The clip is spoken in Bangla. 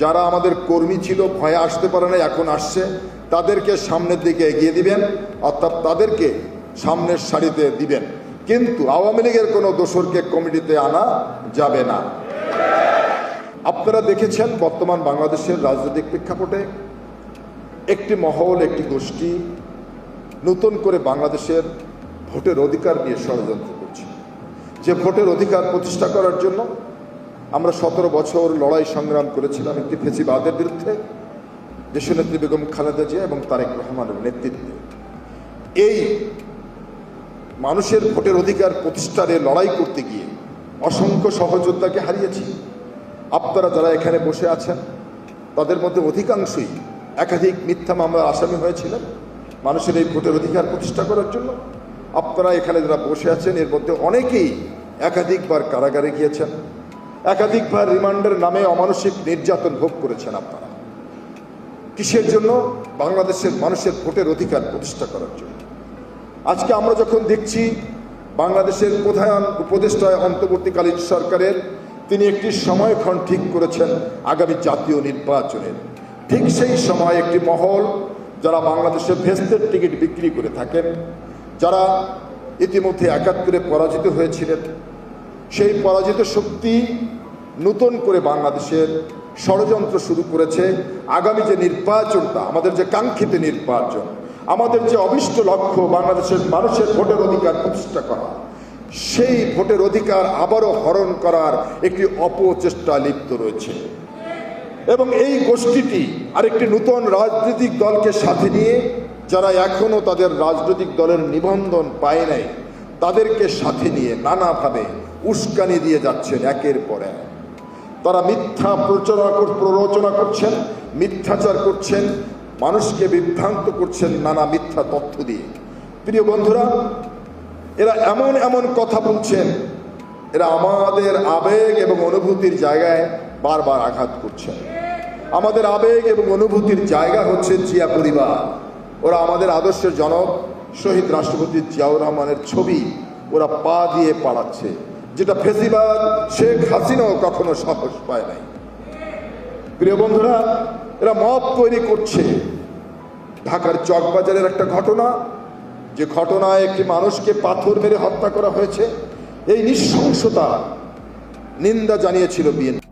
যারা আমাদের কর্মী ছিল, ভয়ে আসতে পারে না এখন আসছে। তাদেরকে সামনের দিকে এগিয়ে দিবেন, অর্থাৎ তাদেরকে সামনের সারিতে দিবেন। কিন্তু আওয়ামী লীগের কোনো দোসরকে কমিটিতে আনা যাবে না। আপনারা দেখেছেন, বর্তমান বাংলাদেশের রাজনৈতিক প্রেক্ষাপটে একটি মহল, একটি গোষ্ঠী নতুন করে বাংলাদেশের ভোটের অধিকার নিয়ে ষড়যন্ত্র করছে। যে ভোটের অধিকার প্রতিষ্ঠা করার জন্য আমরা সতেরো বছর লড়াই সংগ্রাম করেছিলাম একটি ফেসিবাদের বিরুদ্ধে দেশনেত্রী বেগম খালেদা জিয়া এবং তারেক রহমানের নেতৃত্বে। এই মানুষের ভোটের অধিকার প্রতিষ্ঠারে লড়াই করতে গিয়ে অসংখ্য সহযোদ্ধাকে হারিয়েছি। আপনারা যারা এখানে বসে আছেন, তাদের মধ্যে অধিকাংশই একাধিক মিথ্যা মামলার আসামি হয়েছিলেন মানুষের এই ভোটের অধিকার প্রতিষ্ঠা করার জন্য। আপনারা এখানে যারা বসে আছেন, এর মধ্যে অনেকেই একাধিকবার কারাগারে গিয়েছেন। একাধিকবার রিমান্ডের নামে অমানসিক নির্যাতন ভোগ করেছেন আপনারা। কিসের জন্য? বাংলাদেশের মানুষের ভোটের অধিকার প্রতিষ্ঠা করার জন্য। আজকে আমরা যখন দেখছি বাংলাদেশের প্রধান উপদেষ্টায় অন্তর্বর্তীকালীন সরকারের, তিনি একটি সময়ক্ষণ ঠিক করেছেন আগামী জাতীয় নির্বাচনের। ঠিক সেই সময় একটি মহল যারা বাংলাদেশের ভেস্তের টিকিট বিক্রি করে থাকেন, যারা ইতিমধ্যে একাত্তরে পরাজিত হয়েছিলেন সেই পরাজিত শক্তি নতুন করে বাংলাদেশের ষড়যন্ত্র শুরু করেছে আগামী যে নির্বাচনটা, আমাদের যে কাঙ্ক্ষিত নির্বাচন, আমাদের যে অবিষ্ট লক্ষ্য বাংলাদেশের মানুষের ভোটের অধিকার প্রতিষ্ঠা করা, সেই ভোটের অধিকার আবারও হরণ করার একটি অপচেষ্টা লিপ্ত রয়েছে। এবং এই গোষ্ঠীটি আরেকটি নূতন রাজনৈতিক দলকে সাথে নিয়ে, যারা এখনও তাদের রাজনৈতিক দলের নিবন্ধন পায় নাই তাদেরকে সাথে নিয়ে নানাভাবে উস্কানি দিয়ে যাচ্ছেন একের পর এক। তারা মিথ্যা প্রচারণা প্ররোচনা করছেন, মিথ্যাচার করছেন, মানুষকে বিভ্রান্ত করছেন নানা মিথ্যা তথ্য দিয়ে। প্রিয় বন্ধুরা, এরা এমন এমন কথা বলছেন, এরা আমাদের আবেগ এবং অনুভূতির জায়গায় বারবার আঘাত করছেন। আমাদের আবেগ এবং অনুভূতির জায়গা হচ্ছে জিয়া পরিবার। ওরা আমাদের আদর্শের জনক শহীদ রাষ্ট্রপতি জিয়াউর রহমানের ছবি ওরা পা দিয়ে পাড়াচ্ছে যেটা ফেসিবাদ শেখ হাসিনাও কখনো সাহস পায় নাই। প্রিয় বন্ধুরা, এরা মত তৈরি করছে। ঢাকার চকবাজারের একটা ঘটনা, যে ঘটনায় একটি মানুষকে পাথর মেরে হত্যা করা হয়েছে। এই নৃশংসতা নিন্দা জানিয়েছিল বিএনপি।